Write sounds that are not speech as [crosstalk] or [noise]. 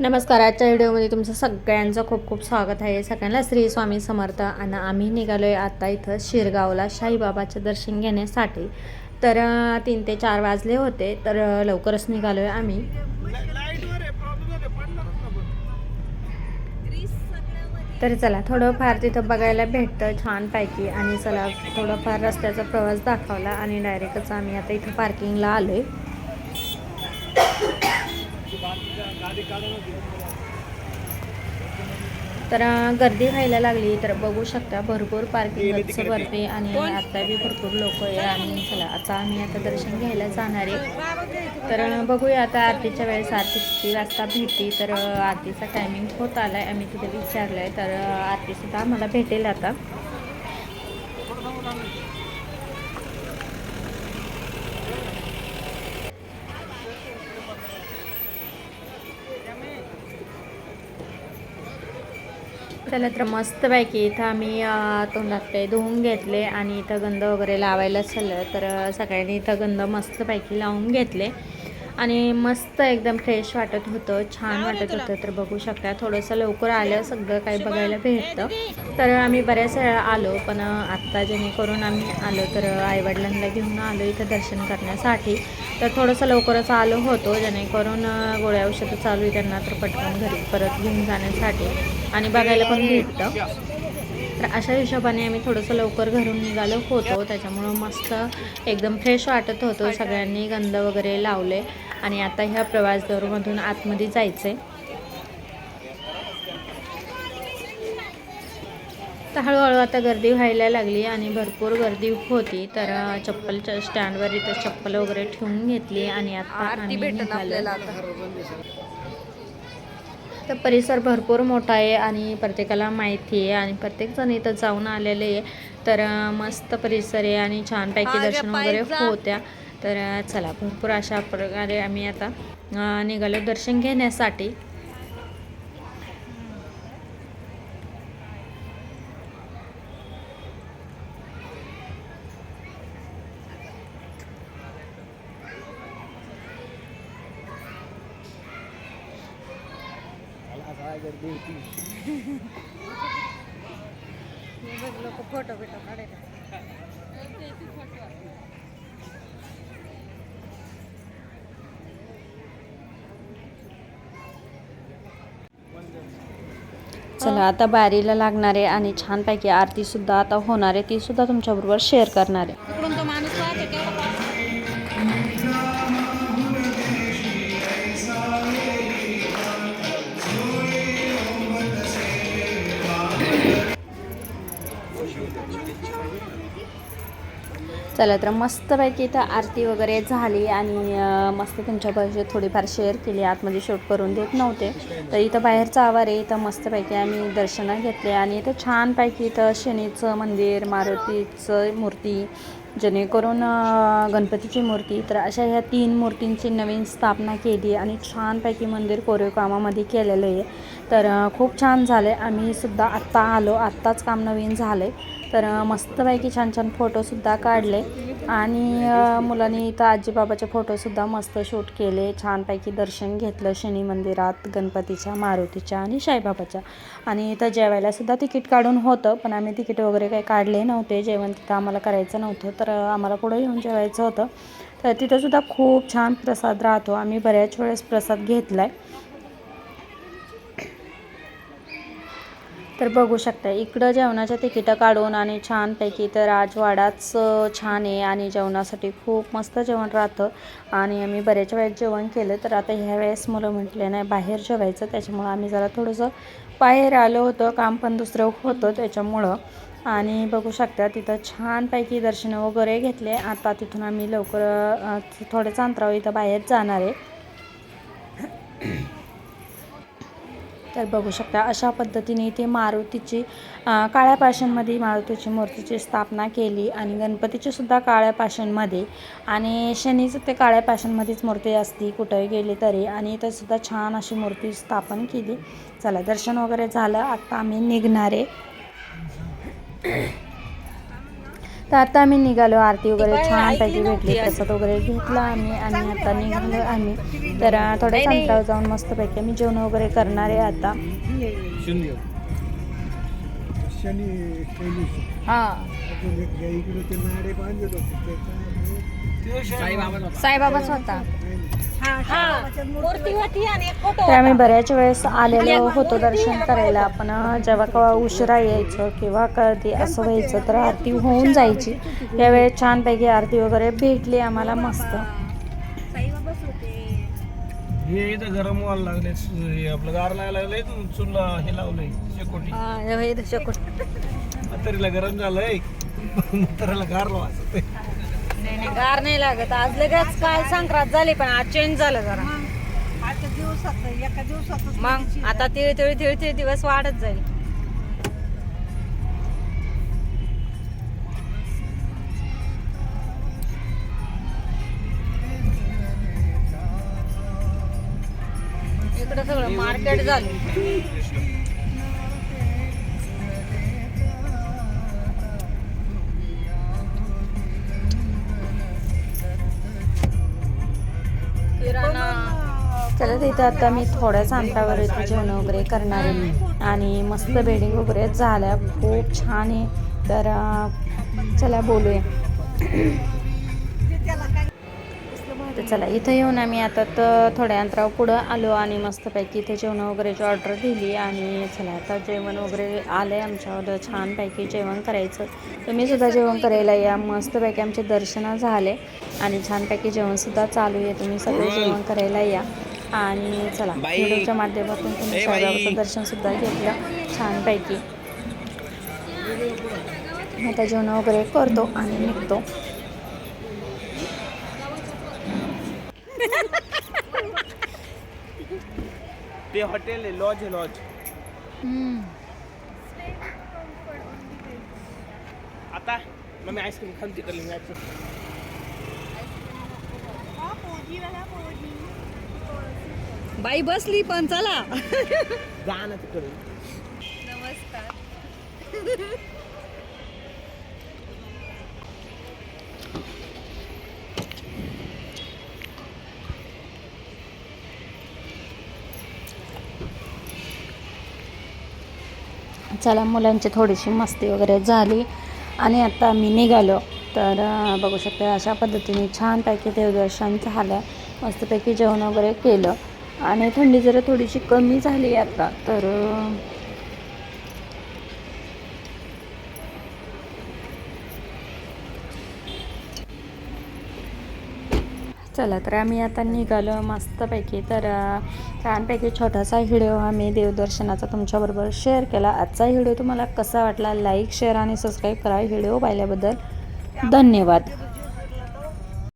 नमस्कार आजच्या व्हिडिओमध्ये तुमचं सगळ्यांचं खूप खूप स्वागत आहे. सगळ्यांना श्री स्वामी समर्थ आणि आम्ही निघालो आहे आता इथं शिरगावला साईबाबाचं दर्शन घेण्यासाठी. तर तीन ते चार वाजले होते तर लवकरच निघालो आहे आम्ही. तर चला थोडंफार तिथं बघायला भेटतं छानपैकी आणि चला थोडंफार रस्त्याचा प्रवास दाखवला आणि डायरेक्टच आम्ही आता इथं पार्किंगला आलो आहे तर गर्दी व्हायला लागली तर बघू शकता भरपूर पार्किंग वरती आणि आता बी भरपूर लोक आहे आणि चला आता आम्ही आता दर्शन घ्यायला जाणार आहे. तर बघूया आता आरतीच्या वेळेस आरती किती वाजता भेटते तर आरतीचा टायमिंग होत आलाय. आम्ही तिथे विचारलं आहे तर आरतीसुद्धा आम्हाला भेटेल आता. त्याला तर मस्तपैकी इथं आम्ही तोंडात ते धुवून घेतले आणि इथं गंध वगैरे लावायला चाललं. तर सगळ्यांनी इथं गंध मस्तपैकी लावून घेतले. आणि मस्त एकदम फ्रेश वाटत होतं छान वाटत होतं. तर बघू शकता थोडंसं लवकर आलं सगळं काही बघायला भेटतं. तर आम्ही बऱ्याच वेळा आलो पण आत्ता जेणेकरून आम्ही आलो तर आईवडिलांना घेऊन आलो इथं दर्शन करण्यासाठी. तर थोडंसं लवकरच आलो होतो जेणेकरून गोळ्या औषधं चालू आहे त्यांना तर पटकन घरी परत घेऊन जाण्यासाठी. आणि बघायला पण भेटतं. तर अशा हिशोबाने आम्ही थोडंसं लवकर घरून निघालो होतो. त्याच्यामुळं मस्त एकदम फ्रेश वाटत होतं. सगळ्यांनी गंध वगैरे लावले आणि आता ह्या प्रवासदौरमधून आतमध्ये जायचं आहे तर हळूहळू आता गर्दी व्हायला लागली आणि भरपूर गर्दी होती. तर अं, चप्पलच्या स्टँडवर इथं चप्पल वगैरे ठेवून घेतली आणि आता आम्ही निघालो. तर परिसर भरपूर मोठा आहे आणि प्रत्येकाला माहिती आहे आणि प्रत्येकजण इथं जाऊन आलेले आहे. तर मस्त परिसर आहे आणि छानपैकी दर्शन वगैरे होत्या. तर चला भरपूर अशा प्रकारे आम्ही आता निघालो. दर्शन घेण्यासाठी. फोटो [laughs] बिटो चला आता बारीला लागणार आहे आणि छानपैकी आरती सुद्धा आता होणार आहे. ती सुद्धा तुमच्याबरोबर शेअर करणार आहे. चला तर मस्तपैकी इथं आरती वगैरे झाली आणि मस्त तुमच्यापाशी थोडीफार शेअर केली. आतमध्ये शूट करून देत नव्हते. तर इथं बाहेरचा आवार आहे. इथं मस्तपैकी आम्ही दर्शनं घेतले आणि इथं छानपैकी इथं शनीचं मंदिर मारुतीचं मूर्ती जेणेकरून गणपतीची मूर्ती. तर अशा ह्या तीन मूर्तींची नवीन स्थापना केली आणि छानपैकी मंदिर कोरीवकामामध्ये केलेलं आहे. तर खूप छान झालं आहे आम्ही सुद्धा आत्ता आलो. आत्ताच काम नवीन झालं आहे तर मस्तपैकी छान छान फोटोसुद्धा काढले. आणि मुलांनी इथं आजीबाबाचे फोटोसुद्धा मस्त शूट केले. छानपैकी दर्शन घेतलं शनी मंदिरात गणपतीच्या मारुतीच्या आणि साईबाबाच्या. आणि इथं जेवायलासुद्धा तिकीट काढून होतं पण आम्ही तिकीट वगैरे काही काढले नव्हते. जेवण तिथं आम्हाला करायचं नव्हतं तर आम्हाला पुढे येऊन जेवायचं होतं. तर तिथंसुद्धा खूप छान प्रसाद राहतो. आम्ही बऱ्याच वेळेस प्रसाद घेतला आहे तर बघू शकता इकडं जेवणाच्या तिकीटं काढून आणि छानपैकी तर राजवाडाच छान आहे आणि जेवणासाठी खूप मस्त जेवण राहतं. आणि आम्ही बऱ्याच वेळेस जेवण केलं तर आता ह्या वेळेस मुलं म्हटले नाही बाहेर जेवायचं. त्याच्यामुळं आम्ही जरा थोडंसं बाहेर आलो होतं काम पण दुसरं होतं त्याच्यामुळं. आणि बघू शकता तिथं छानपैकी दर्शनं वगैरे घेतले. आता तिथून आम्ही लवकर थोड्याच अंतरावर इथं बाहेर जाणार आहे. तर बघू शकता अशा पद्धतीने इथे मारुतीची काळ्या पाषाणमध्ये मारुतीची मूर्तीची स्थापना केली आणि गणपतीची सुद्धा काळ्या पाषाणमध्ये आणि शनीचं ते काळ्या पाषाणमध्येच मूर्ती असती कुठंही गेली तरी. आणि इथं सुद्धा छान अशी मूर्ती स्थापन केली. चला दर्शन वगैरे झालं. आत्ता आम्ही निघणारे तर आता आम्ही निघालो. आरती वगैरे छानपैकी भेटली. प्रसाद वगैरे घेतला आम्ही आणि आता निघालो आम्ही. तर अं, थोड्याच अंतरावर जाऊन मस्तपैकी आम्ही जेवण वगैरे करणार आहे आता. शून्य. शनी शैली हा. अजून एक ज्या इकडे ते नाडे बांधत होते. त्याच्यामुळे साईबाबाच होता. मूर्ती होती आणि एक फोटो तर आम्ही बऱ्याच वेळेस आलेलो होतो दर्शन करायला. पण अं, जेव्हा केव्हा उशिरा यायचं किंवा कधी असं व्हायचं तर आरती होऊन जायची. यावेळेस छानपैकी आरती वगैरे भेटली आम्हाला मस्त. हे गरम व्हायला लागले. हे आपलं गार लागायला लागलंय चुला हे लावलंय शेकोटी. म्हातारीला गरम झालंय. [laughs] म्हातारीला गार लावायचं नाही नाही. गार नाही लागत. आज लगेच काल संक्रांत झाली पण आज चेंज झालं जरा. आजच्या दिवसात एका दिवसात मग आता तिळ तिळ तिळ तिळ दिवस वाढत जाईल. इकडे सगळं मार्केट झालं. चला तिथं आता मी थोड्याच अंतरावर इथे जेवण वगैरे करणार आहे. आणि मस्त बेडिंग वगैरे झाल्या खूप छान आहे. तर चला बोलूया. तर चला इथं येऊन आम्ही आता तर थोड्या अंतरावर पुढं आलो आणि मस्तपैकी इथे जेवण वगैरेची ऑर्डर दिली आणि चला आता जेवण वगैरे आलं आहे आमच्यावर छानपैकी जेवण करायचं. तुम्हीसुद्धा जेवण करायला या. मस्तपैकी आमचे दर्शनं झाले आणि छानपैकी जेवणसुद्धा चालू आहे. तुम्ही सगळे जेवण करायला या. आणि चला व्हिडिओच्या माध्यमातून तुम्ही साईबाबाचं दर्शनसुद्धा घेतलं छानपैकी. आता जेवण वगैरे करतो आणि निघतो. ते हॉटेल आहे लॉज आहे लॉज. आता मग मी आईस्क्रीम खाऊन तिकडली मी बाई बसली पण चला. जा ना तिकडे चला मुलांची थोडीशी मस्ती वगैरे झाली आणि आता आम्ही निघालो. तर बघू शकता अशा पद्धतीने छानपैकी देवदर्शन झालं. मस्तपैकी जेवण वगैरे केलं. आणि थंडी जरा थोडीशी कमी झाली आता तर चला तर आम्ही आता निघालो मस्तपैकी. तर छानपैकी छोटासा व्हिडिओ आम्ही देवदर्शनाचा तुमच्याबरोबर शेअर केला. आजचा व्हिडिओ तुम्हाला कसा वाटला लाईक शेअर आणि सबस्क्राईब करा. व्हिडिओ पाहिल्याबद्दल धन्यवाद.